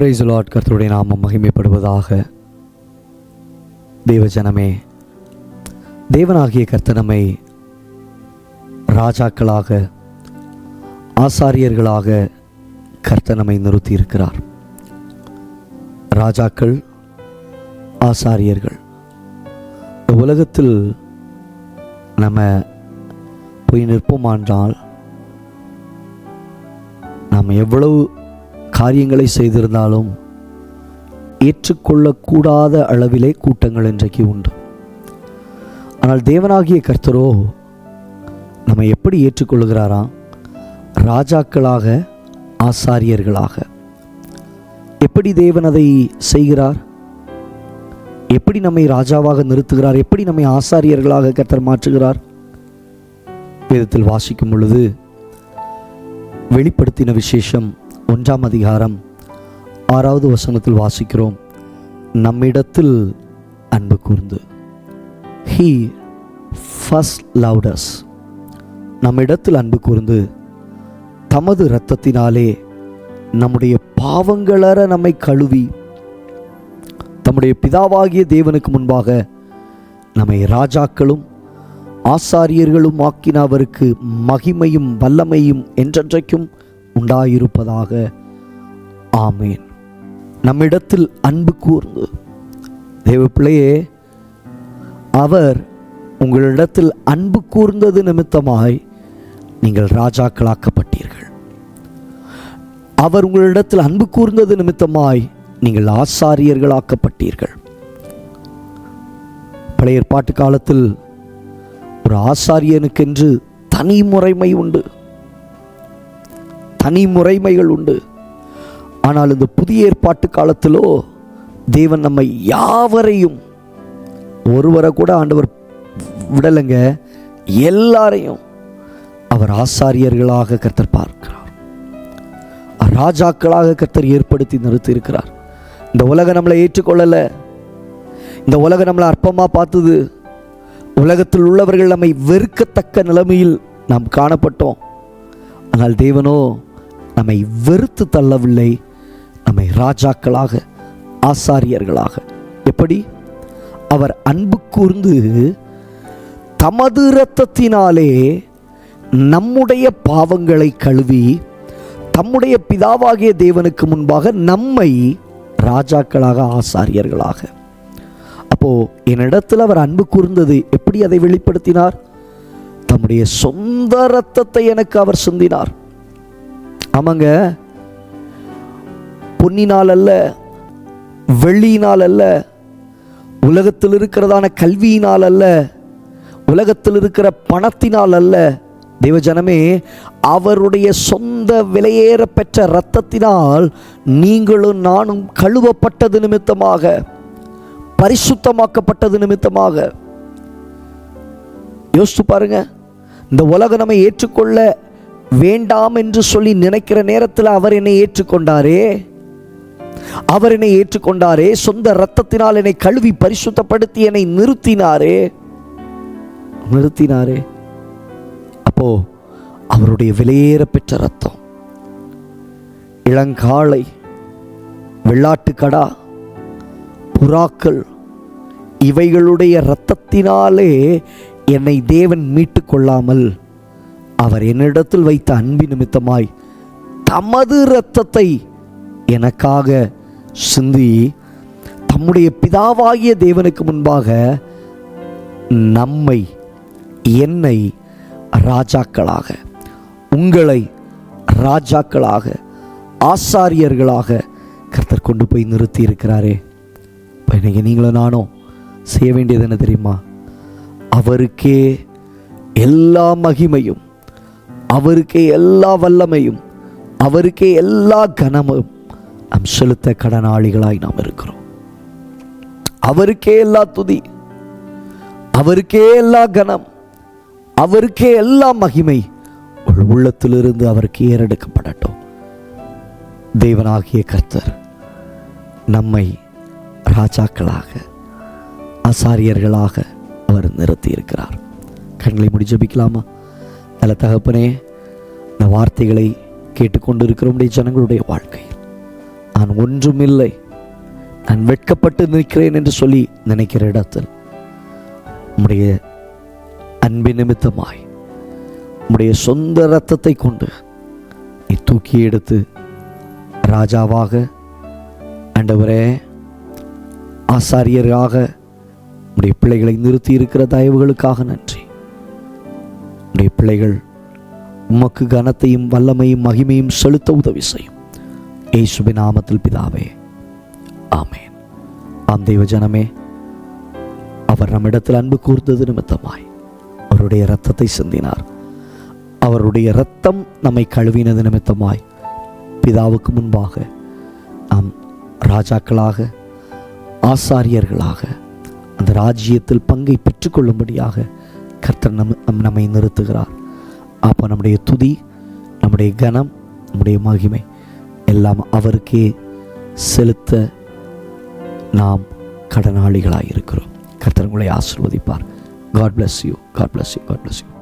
Price Lord கர்த்தருடைய நாமம் மகிமைப்படுவதாக. தேவஜனமே தேவனாகிய கர்த்தனமை ராஜாக்களாக ஆசாரியர்களாக கர்த்தனமை நிறுத்தி இருக்கிறார் ராஜாக்கள் ஆசாரியர்கள் உலகத்தில் நம்ம போய் நிற்போமானால் நாம் எவ்வளவு காரியங்களை செய்திருந்தாலும் ஏற்றுக்கொள்ளக்கூடாத அளவிலே கூட்டங்கள் இன்றைக்கு உண்டு. ஆனால் தேவனாகிய கர்த்தரோ நம்மை எப்படி ஏற்றுக்கொள்கிறாராம் ராஜாக்களாக ஆசாரியர்களாக. எப்படி தேவன் அதை செய்கிறார்? எப்படி நம்மை ராஜாவாக நிறுத்துகிறார்? எப்படி நம்மை ஆசாரியர்களாக கர்த்தர் மாற்றுகிறார்? வேதத்தில் வாசிக்கும் பொழுது வெளிப்படுத்தின விசேஷம் ஒன்றாம் அதிகாரம் ஆறாவது வசனத்தில் வாசிக்கிறோம். நம்மிடத்தில் அன்பு கூர்ந்து. ஹீ ஃபஸ்ட் லவுடஸ் நம்மிடத்தில் அன்பு கூர்ந்து. தமது இரத்தத்தினாலே நம்முடைய பாவங்களற நம்மை கழுவி. தம்முடைய பிதாவாகிய தேவனுக்கு முன்பாக நம்மை ராஜாக்களும் ஆசாரியர்களும் ஆக்கின அவருக்கு மகிமையும் வல்லமையும் என்றென்றைக்கும் உண்டாயிருப்பதாக. ஆமேன். நம்மிடத்தில் அன்பு கூர்ந்து. தேவ பிள்ளையே அவர் உங்களிடத்தில் அன்பு கூர்ந்தது நிமித்தமாய் நீங்கள் ராஜாக்களாக்கப்பட்டீர்கள். அவர் உங்களிடத்தில் அன்பு கூர்ந்தது நிமித்தமாய் நீங்கள் ஆசாரியர்களாக்கப்பட்டீர்கள். பழைய ஏற்பாட்டு காலத்தில் ஒரு ஆசாரியனுக்கென்று தனி முறைமை உண்டு. தனி முறைமைகள் உண்டு. ஆனால் இந்த புதிய ஏற்பாட்டு காலத்திலோ தேவன் நம்மை யாவரையும் ஒருவரை கூட ஆண்டவர் விடலைங்க எல்லாரையும் அவர் ஆசாரியர்களாக கர்த்தர் பார்க்கிறார். ராஜாக்களாக கர்த்தர் ஏற்படுத்தி நிறுத்தி இருக்கிறார் இந்த உலகம் நம்மளை ஏற்றுக்கொள்ளலை. இந்த உலகம் நம்மளை அற்பமாக பார்த்தது. உலகத்தில் உள்ளவர்கள் நம்மை வெறுக்கத்தக்க நிலைமையில் நாம் காணப்பட்டோம். ஆனால் தேவனோ நம்மை வெறுத்து தள்ளவில்லை. நம்மை ராஜாக்களாக ஆசாரியர்களாக. எப்படி? அவர் அன்பு கூர்ந்து தமது இரத்தத்தினாலே நம்முடைய பாவங்களை கழுவி தம்முடைய பிதாவாகிய தேவனுக்கு முன்பாக நம்மை ராஜாக்களாக ஆசாரியர்களாக. அப்போ என்னிடத்தில் அவர் அன்பு கூர்ந்தது எப்படி அதை வெளிப்படுத்தினார்? தம்முடைய சொந்த ரத்தத்தை எனக்கு அவர் சிந்தினார். ஆமாங்க. பொன்னினால் அல்ல வெள்ளியினால் அல்ல உலகத்தில் இருக்கிறதான கல்வியினால் அல்ல உலகத்தில் இருக்கிற பணத்தினால் அல்ல தேவஜனமே அவருடைய சொந்த விலையேற பெற்ற இரத்தத்தினால் நீங்களும் நானும் கழுவப்பட்டது நிமித்தமாக பரிசுத்தமாக்கப்பட்டது நிமித்தமாக. யோசித்து பாருங்க. இந்த உலகம் நம்ம ஏற்றுக்கொள்ள வேண்டாம் என்று சொல்லி நினைக்கிற நேரத்தில் அவர் என்னை ஏற்றுக்கொண்டாரே? அவர் என்னை ஏற்றுக்கொண்டாரே? சொந்த இரத்தத்தினால் என்னை கழுவி பரிசுத்தப்படுத்தி என்னை நிறுத்தினாரே? நிறுத்தினாரே. அப்போ அவருடைய விலையேற பெற்ற ரத்தம் இளங்காளை வெள்ளாட்டுக்கடா புறாக்கள் இவைகளுடைய இரத்தத்தினாலே என்னை தேவன் மீட்டு கொள்ளாமல் அவர் என்னிடத்தில் வைத்த அன்பு நிமித்தமாய் தமது இரத்தத்தை எனக்காக சிந்தி தம்முடைய பிதாவாகிய தேவனுக்கு முன்பாக நம்மை என்னை ராஜாக்களாக உங்களை ராஜாக்களாக ஆசாரியர்களாக கர்த்தர் கொண்டு போய் நிறுத்தி இருக்கிறாரே இப்போ நீங்களும் நானும் செய்ய வேண்டியது என்ன தெரியுமா? அவருக்கே எல்லா மகிமையும் அவருக்கே எல்லா வல்லமையும் அவருக்கே எல்லா கனமும் நாம் செலுத்த கடனாளிகளாய் நாம் இருக்கிறோம். அவருக்கே எல்லா துதி அவருக்கே எல்லா கனம் அவருக்கே எல்லா மகிமை உள் உள்ளத்திலிருந்து அவருக்கு ஏறெடுக்கப்படட்டும். தேவனாகிய கர்த்தர் நம்மை ராஜாக்களாக ஆசாரியர்களாக அவர் நிறுத்தி இருக்கிறார் கண்களை முடி நல்ல தகப்பனே இந்த வார்த்தைகளை கேட்டுக்கொண்டு இருக்கிற ஜனங்களுடைய வாழ்க்கையில் நான் ஒன்றுமில்லை. நான் வெட்கப்பட்டு நிற்கிறேன் என்று சொல்லி நினைக்கிற இடத்தில் உம்முடைய அன்பின் நிமித்தமாய் உம்முடைய சொந்த ரத்தத்தை கொண்டு நீ தூக்கி எடுத்து ராஜாவாக ஆண்டவரே ஆசாரியராக உடைய பிள்ளைகளை நிறுத்தி இருக்கிற தயவுகளுக்காக நன்றி. உடைய பிள்ளைகள் உமக்கு கனத்தையும் வல்லமையும் மகிமையும் செலுத்த உதவி செய்யும். இயேசுவின் நாமத்தில் பிதாவே ஆமேன். ஆம் தெய்வ ஜனமே அவர் நம்மிடத்தில் அன்பு கூர்ந்தது நிமித்தமாய் அவருடைய இரத்தத்தை சிந்தினார். அவருடைய இரத்தம் நம்மை கழுவினது நிமித்தமாய் பிதாவுக்கு முன்பாக நாம் ராஜாக்களாக ஆசாரியர்களாக அந்த ராஜ்யத்தில் பங்கை பெற்றுக்கொள்ளும்படியாக கர்த்தர் நம் நம்மை நிறுத்துகிறார். அப்போ நம்முடைய துதி நம்முடைய கனம் நம்முடைய மகிமை எல்லாம் அவருக்கே செலுத்த நாம் கடனாளிகளாக இருக்கிறோம் கர்த்தர் உங்களை ஆசிர்வதிப்பார். God bless you God bless you God bless you